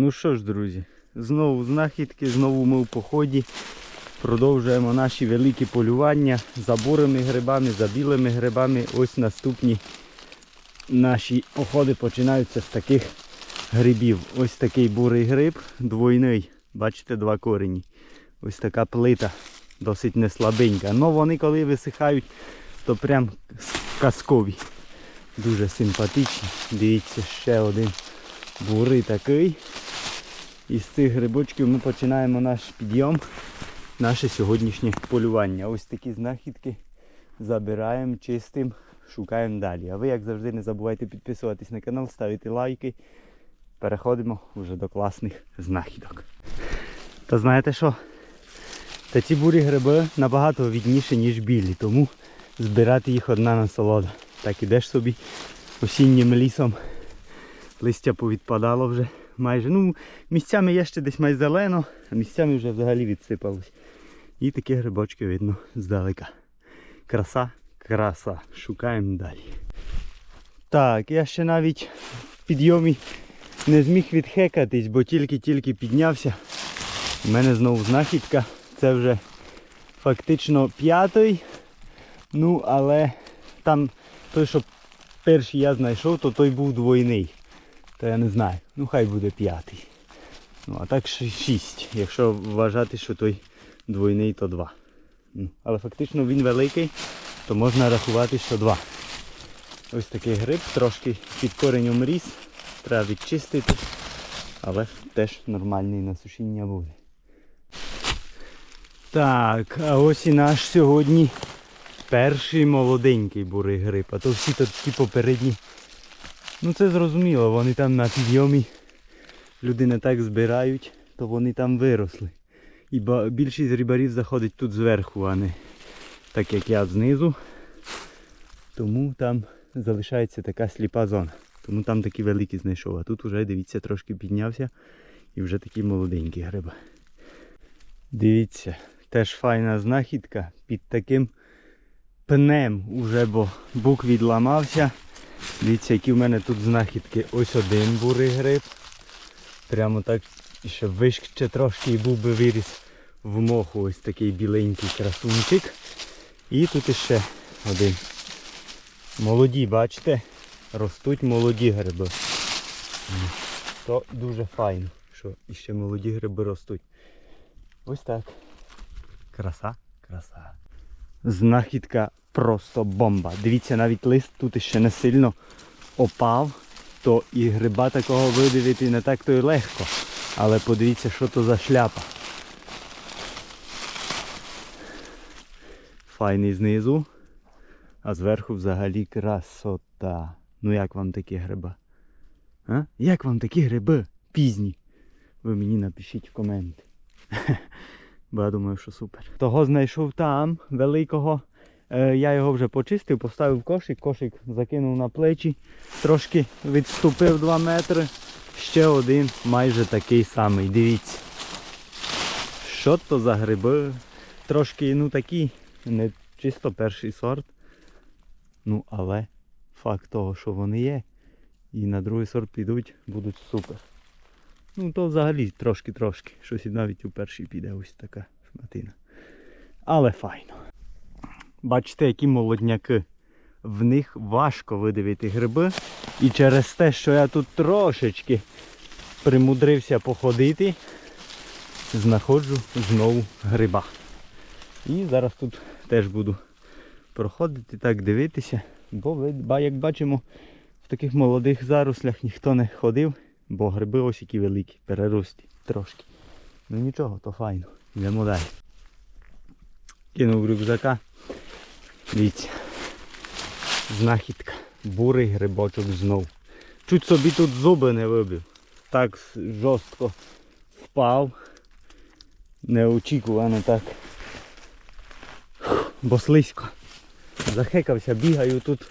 Ну що ж, друзі, знову знахідки, знову ми в поході. Продовжуємо наші великі полювання за бурими грибами, за білими грибами. Ось наступні наші походи починаються з таких грибів. Ось такий бурий гриб, двойний. Бачите, два корені. Ось така плита, досить не слабенька. Но вони коли висихають, то прям казкові. Дуже симпатичні. Дивіться, ще один бурий такий. Із цих грибочків ми починаємо наш підйом, наше сьогоднішнє полювання. Ось такі знахідки забираємо, чистим, шукаємо далі. А ви, як завжди, не забувайте підписуватись на канал, ставити лайки. Переходимо вже до класних знахідок. Та знаєте що? Та ці бурі гриби набагато відніші, ніж білі, тому збирати їх одна насолода. Так ідеш собі осіннім лісом. Листя повідпадало вже майже. Ну, місцями є ще десь май зелено, а місцями вже взагалі відсипалось. І такі грибочки видно здалека. Краса, краса. Шукаємо далі. Так, я ще навіть в підйомі не зміг відхекатись, бо тільки-тільки піднявся. У мене знову знахідка. Це вже фактично п'ятий. Ну, але там той, що перший я знайшов, то той був двойний. То я не знаю. Ну хай буде п'ятий. Ну а так шість. Якщо вважати, що той двойний, то два. Ну, але фактично він великий, то можна рахувати, що два. Ось такий гриб, трошки під коренем ріс. Треба відчистити. Але теж нормальний на сушіння буде. Так, а ось і наш сьогодні перший молоденький бурий гриб. А то всі ті попередні. Ну це зрозуміло, вони там на підйомі люди не так збирають, то вони там виросли. І більшість рибарів заходить тут зверху, а не так як я знизу. Тому там залишається така сліпа зона. Тому там такі великі знайшов. А тут вже, дивіться, трошки піднявся і вже такі молоденькі гриби. Дивіться, теж файна знахідка під таким пнем уже, бо бук відламався. Дивіться, які в мене тут знахідки. Ось один бурий гриб. Прямо так ще вище трошки і був би виріс в моху ось такий біленький красунчик. І тут іще один. Молоді, бачите? Ростуть молоді гриби. То дуже файно, що іще молоді гриби ростуть. Ось так. Краса, краса. Знахідка просто бомба. Дивіться, навіть лист тут ще не сильно опав, то і гриба такого видивити не так то й легко. Але подивіться, що то за шляпа. Файний знизу, а зверху взагалі красота. Ну як вам такі гриба? А? Як вам такі гриби? Пізні? Ви мені напишіть в коменти. Бо я думаю, що супер. Того знайшов там великого. Е, я його вже почистив, поставив кошик, кошик закинув на плечі, трошки відступив 2 метри. Ще один майже такий самий. Дивіться. Що то за гриби? Трошки, ну такі, не чисто перший сорт. Ну, але факт того, що вони є. І на другий сорт підуть, будуть супер. Ну то взагалі трошки-трошки. Щось навіть у перший піде ось така шматина. Але файно. Бачите, які молодняки. В них важко видивити гриби. І через те, що я тут трошечки примудрився походити, знаходжу знову гриба. І зараз тут теж буду проходити, так дивитися. Бо як бачимо, в таких молодих зарослях ніхто не ходив, бо гриби ось які великі, перерості трошки. Ну нічого, то файно. Йдемо далі. Кинув рюкзака. Дивіться. Знахідка. Бурий грибочок знов. Чуть собі тут зуби не вибив. Так жорстко впав. Неочікувано так. Бо слизько. Захекався, бігаю тут.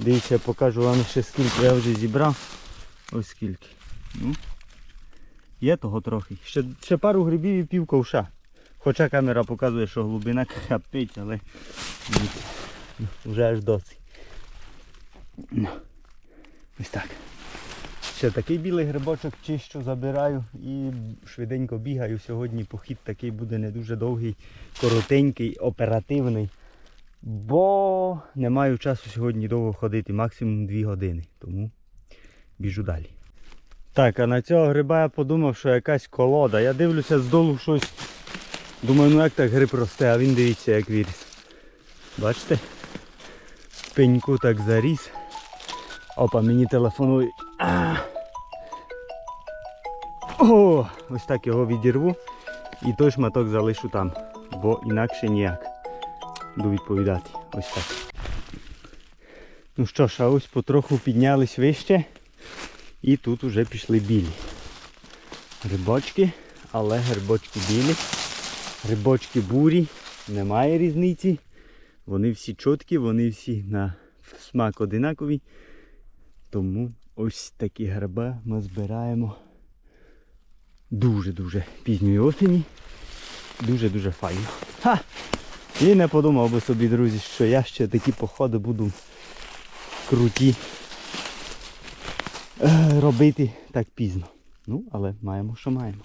Дивіться, я покажу вам ще скільки я вже зібрав. Ось скільки. Ну, є того трохи. Ще, ще пару грибів і пів ковша. Хоча камера показує, що глибина капець, але вже аж досить. Ну, ось так. Ще такий білий грибочок чищу, забираю і швиденько бігаю. Сьогодні похід такий буде не дуже довгий, коротенький, оперативний. Бо не маю часу сьогодні довго ходити, максимум 2 години. Тому біжу далі. Так, а на цього гриба я подумав, що якась колода. Я дивлюся здолу щось. Думаю, ну як так гриб росте, а він дивіться як виріс. Бачите? Пеньку так заріс. Опа, мені телефонують. А. О, ось так його відірву і той шматок залишу там, бо інакше ніяк. Буду відповідати. Ось так. Ну що ж, а ось потроху піднялись вище. І тут уже пішли білі. Грибочки, але грибочки білі. Грибочки бурі. Немає різниці. Вони всі чіткі, вони всі на смак одинакові. Тому ось такі гриби ми збираємо дуже-дуже пізньої осені. Дуже-дуже файно. Ха! І не подумав би собі, друзі, що я ще такі походи буду круті е, робити так пізно. Ну, але маємо, що маємо.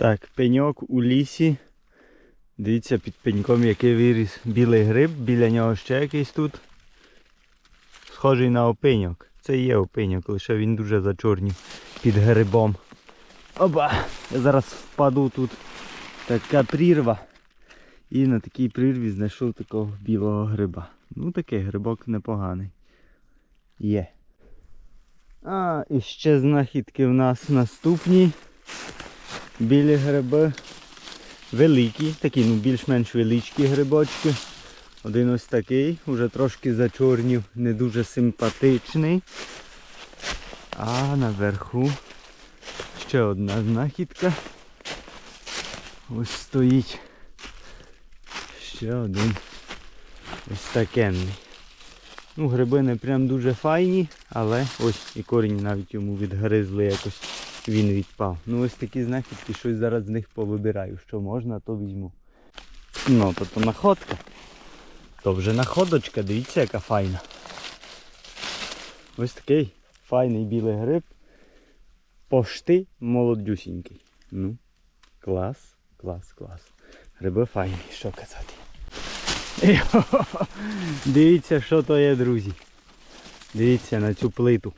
Так, пеньок у лісі. Дивіться під пеньком, який виріс білий гриб, біля нього ще якийсь тут. Схожий на опеньок. Це є опеньок, лише він дуже зачорнів під грибом. Оба! Я зараз впаду тут. Така прірва. І на такій прірві знайшов такого білого гриба. Ну такий грибок непоганий. Є. А, і ще знахідки в нас наступні. Білі гриби. Великі, такі, ну більш-менш величкі грибочки. Один ось такий, уже трошки зачорнів, не дуже симпатичний. А наверху ще одна знахідка. Ось стоїть ще один ось такенний. Ну, гриби не прям дуже файні, але ось і корінь навіть йому відгризли якось він відпав. Ну ось такі знахідки, щось зараз з них повибираю. Що можна, то візьму. Ну, то, то находка. То вже находочка, дивіться, яка файна. Ось такий файний білий гриб. Пошти молодюсінький. Ну, клас, клас, клас. Гриби файні, що казати. Дивіться, що то є, друзі. Дивіться на цю плиту.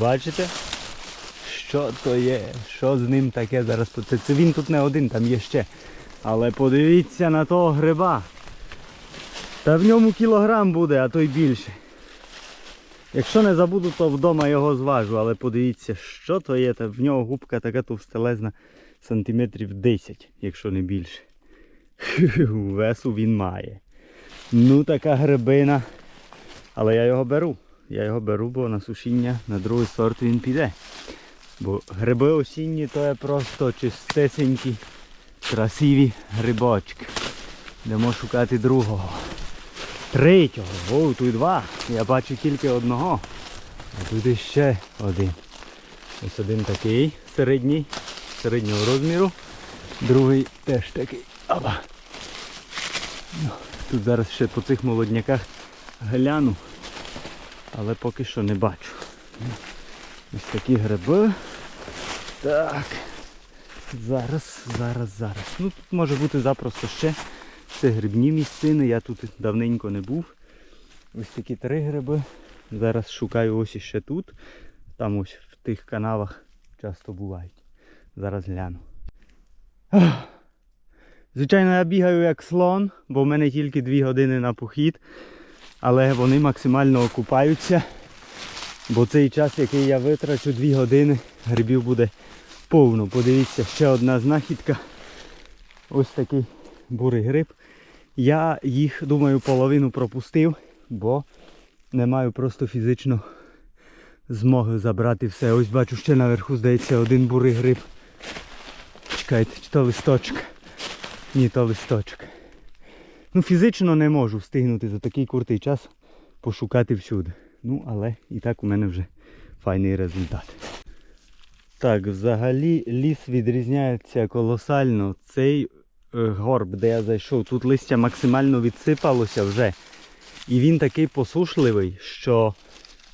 Бачите? Що то є? Що з ним таке зараз? Це, це він тут не один, там є ще. Але подивіться на того гриба. Та в ньому кілограм буде, а то й більше. Якщо не забуду, то вдома його зважу, але подивіться, що то є. Та в нього губка така товстелезна сантиметрів 10, якщо не більше. Весу він має. Ну така грибина. Але я його беру. Я його беру, бо на сушіння на другий сорт він піде. Бо гриби осінні то є просто чистесенькі, красиві грибочки. Йдемо шукати другого. Третього. О, тут два. Я бачу тільки одного. А тут іще один. Ось один такий середній, середнього розміру. Другий теж такий. Опа. Ну, Тут зараз ще по цих молодняках гляну, але поки що не бачу. Ось такі гриби. Так. Зараз, зараз, зараз. Ну тут може бути запросто ще. Це грибні місцини, я тут давненько не був. Ось такі три гриби. Зараз шукаю ось іще тут. Там ось в тих канавах часто бувають. Зараз гляну. Звичайно, я бігаю як слон, бо в мене тільки 2 години на похід. Але вони максимально окупаються. Бо цей час, який я витрачу 2 години, грибів буде повно. Подивіться, ще одна знахідка. Ось такий бурий гриб. Я їх, думаю, половину пропустив, бо не маю просто фізично змоги забрати все. Ось бачу, ще наверху, здається, один бурий гриб. Чекайте, чи то листочок. Ні, то листочок. Ну, фізично не можу встигнути за такий куртий час пошукати всюди. Ну, але і так у мене вже файний результат. Так, взагалі ліс відрізняється колосально. Цей е, горб, де я зайшов, тут листя максимально відсипалося вже. І він такий посушливий, що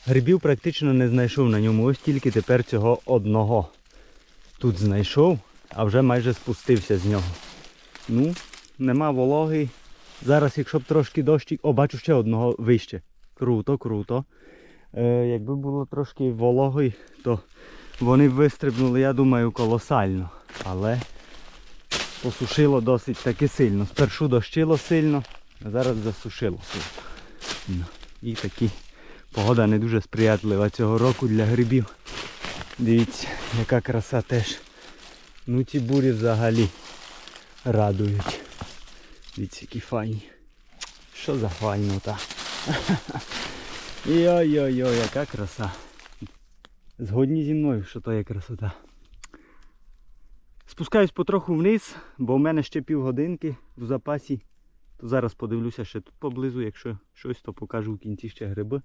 Грибів практично не знайшов на ньому, ось тільки тепер цього одного. Тут знайшов, а вже майже спустився з нього. Ну, нема вологи. Зараз, якщо б трошки дощик. О, бачу ще одного вище. Круто, круто. Е, якби було трошки вологи, то вони б вистрибнули, я думаю, колосально. Але посушило досить таки сильно. Спершу дощило сильно, а зараз засушило сильно. Ну, І такі погода не дуже сприятлива цього року для грибів. Дивіться, яка краса теж. Ну ці бурі взагалі радують. Дивіться, які файні. Що за файнота? Йой-йой-йой, яка краса. Згодні зі мною, що то є красота. Спускаюсь потроху вниз, бо в мене ще півгодинки в запасі. То зараз подивлюся ще тут поблизу, якщо щось, то покажу в кінці ще гриби.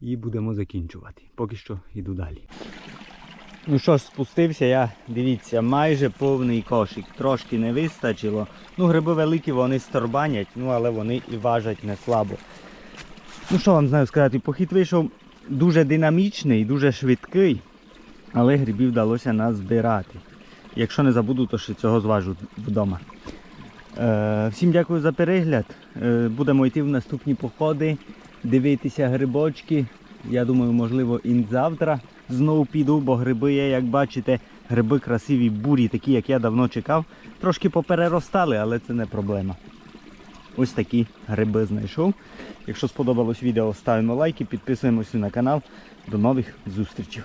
І будемо закінчувати. Поки що йду далі. Ну що ж, спустився я, дивіться, майже повний кошик. Трошки не вистачило. Ну, гриби великі, вони сторбанять, ну але вони і важать не слабо. Ну що вам знаю сказати, похід вийшов дуже динамічний, дуже швидкий, але грибів вдалося назбирати. Якщо не забуду, то ще цього зважу вдома. Е, всім дякую за перегляд. Е, будемо йти в наступні походи, дивитися грибочки. Я думаю, можливо, і завтра знову піду, бо гриби є, як бачите, гриби красиві, бурі, такі, як я давно чекав. Трошки попереростали, але це не проблема. Ось такі гриби знайшов. Якщо сподобалось відео, ставимо лайки, підписуємося на канал. До нових зустрічей.